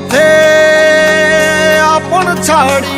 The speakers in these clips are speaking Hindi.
পথে আপন ছাড়ি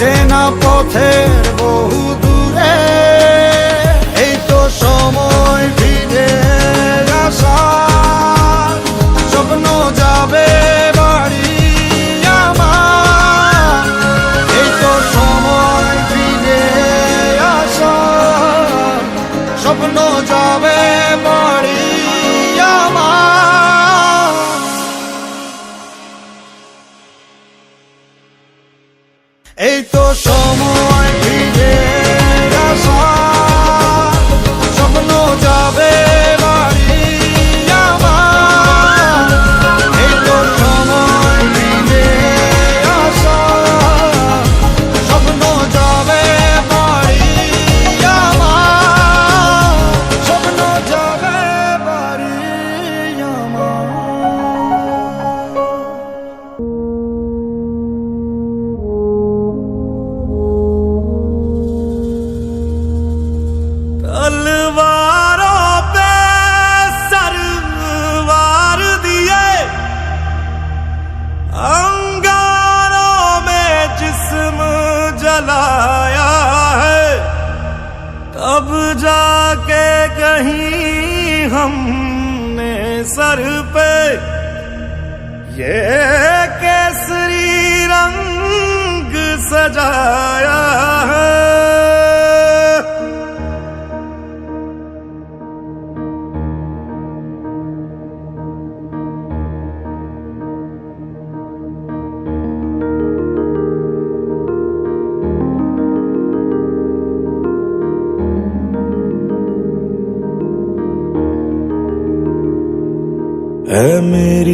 চেনা পথের বহু सर पे ये केसरी रंग सजाया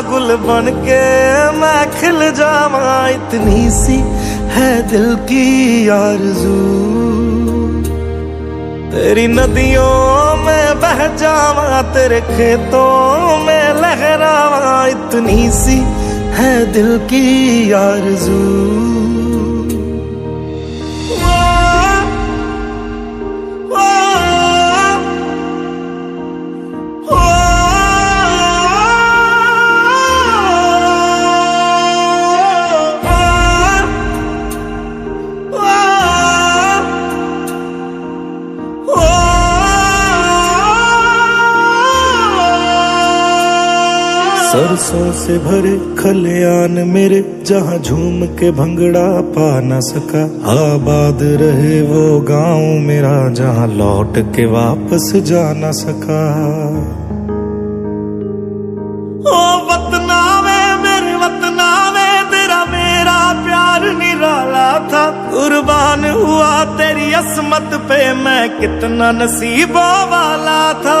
गुल बन के मैं खिल जावा। इतनी सी है दिल की आरज़ू। तेरी नदियों में बह जावा, तेरे खेतों में लहरावा। इतनी सी है दिल की आरज़ू। सरसों से भरे खलियान मेरे, जहाँ झूम के भंगड़ा पा न सका। आबाद रहे वो गाँव मेरा, जहाँ लौट के वापस जा न सका। ओ वतना मेरे वतना तेरा मेरा प्यार निराला था। कुर्बान हुआ तेरी असमत पे मैं कितना नसीबों वाला था।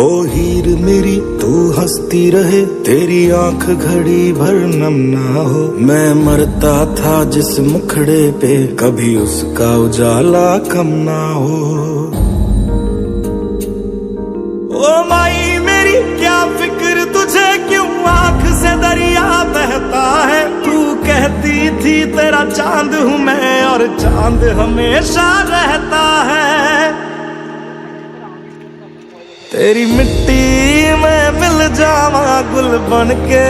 ओ हीर मेरी, तू हंसती रहे। तेरी आँख घड़ी भर नम ना हो। मैं मरता था जिस मुखड़े पे, कभी उसका उजाला कम ना हो। ओ माई मेरी, क्या फ़िक्र तुझे? क्यों आँख से दरिया बहता है? तू कहती थी, तेरा चाँद हूँ मैं, और चाँद हमेशा रहता है। तेरी मिट्टी में मिल जावा गुल बन के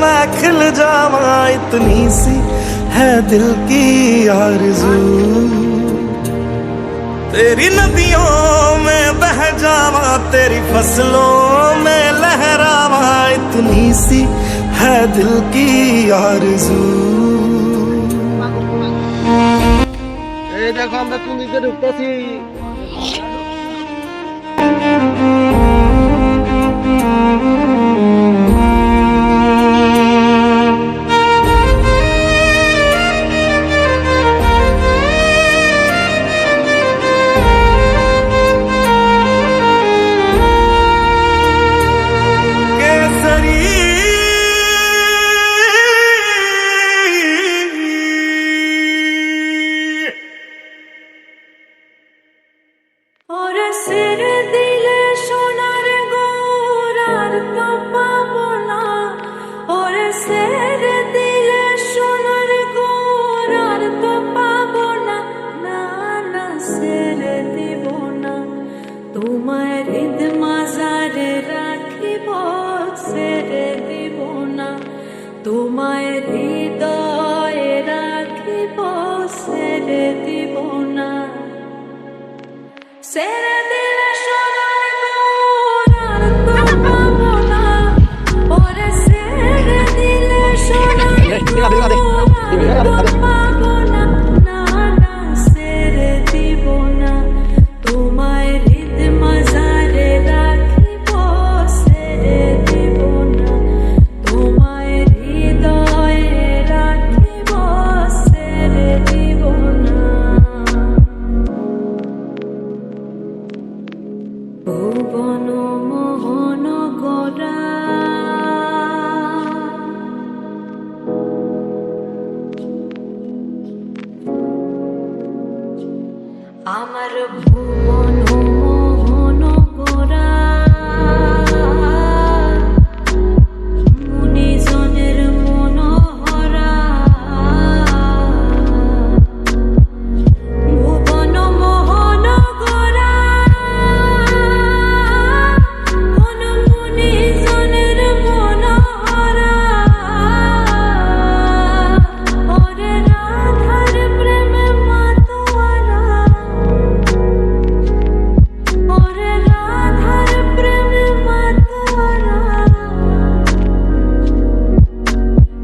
मैं खिल जावा इतनी सी है दिल की आरज़ू तेरी नदियों में बह जावा तेरी फसलों में लहरावा इतनी सी है दिल की आरज़ू এই দেখো আমরা কোন দিকে ঢুকতেছি সেরে দিব না। তোমায় হৃদয়ে রাখিব ছেড়ে দিব না। সেরে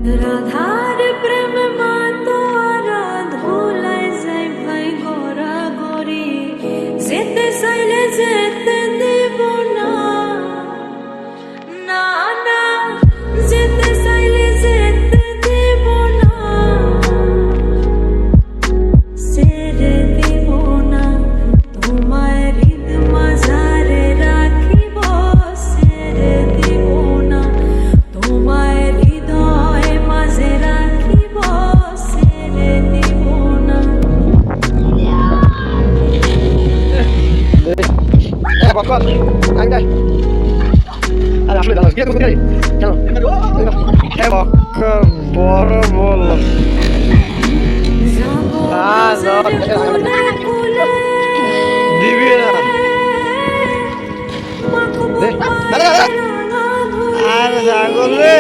Radha Agua, agua. Dai, dai. Alla fine, dalla schiena, dai. Chiaro. Evo, che buono, buono. Ah, no. Divina. Dai, dai, dai. আরে জাগলে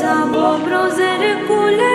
যাব ব্রোজের কুলে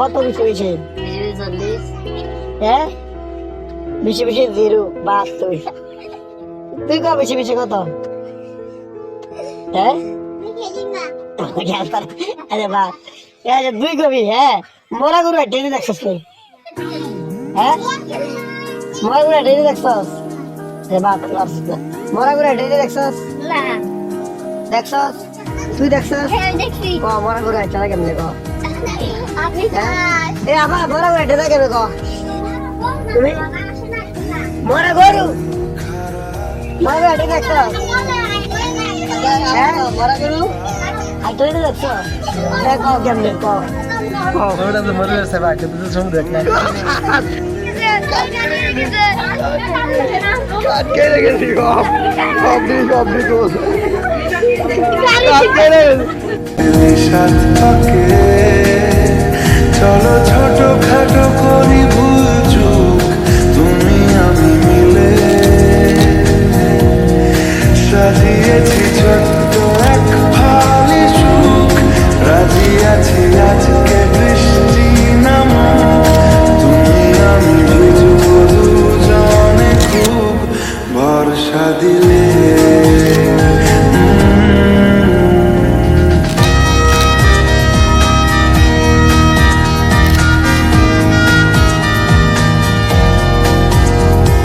কত কিছু হয়েছে? হ্যাঁ? বেশি বেশি জিরো বাহাত্তর। তুই কো বেশি বেশি কত? হ্যাঁ? আরে বা দুই কবি হ্যাঁ? মোরা গরু ডেলি দেখছিস তুই। হ্যাঁ? মোরা গরু ডেলি দেখছিস রে বাপ মোরা গরু ডেলি দেখছিস? দেখছিস? তুই দেখছিস? মোরা গরু চলে কেমনে কো? এ আমার বড় বড় ডেটা কেন গো। তুমি? মরা গরু? বড় হ্যাঁ, বড় ডেটা দেখছ হ্যাঁ মরা গরু? আর তুই সাত থাকে। চলো ছোট খাটো করি ভুল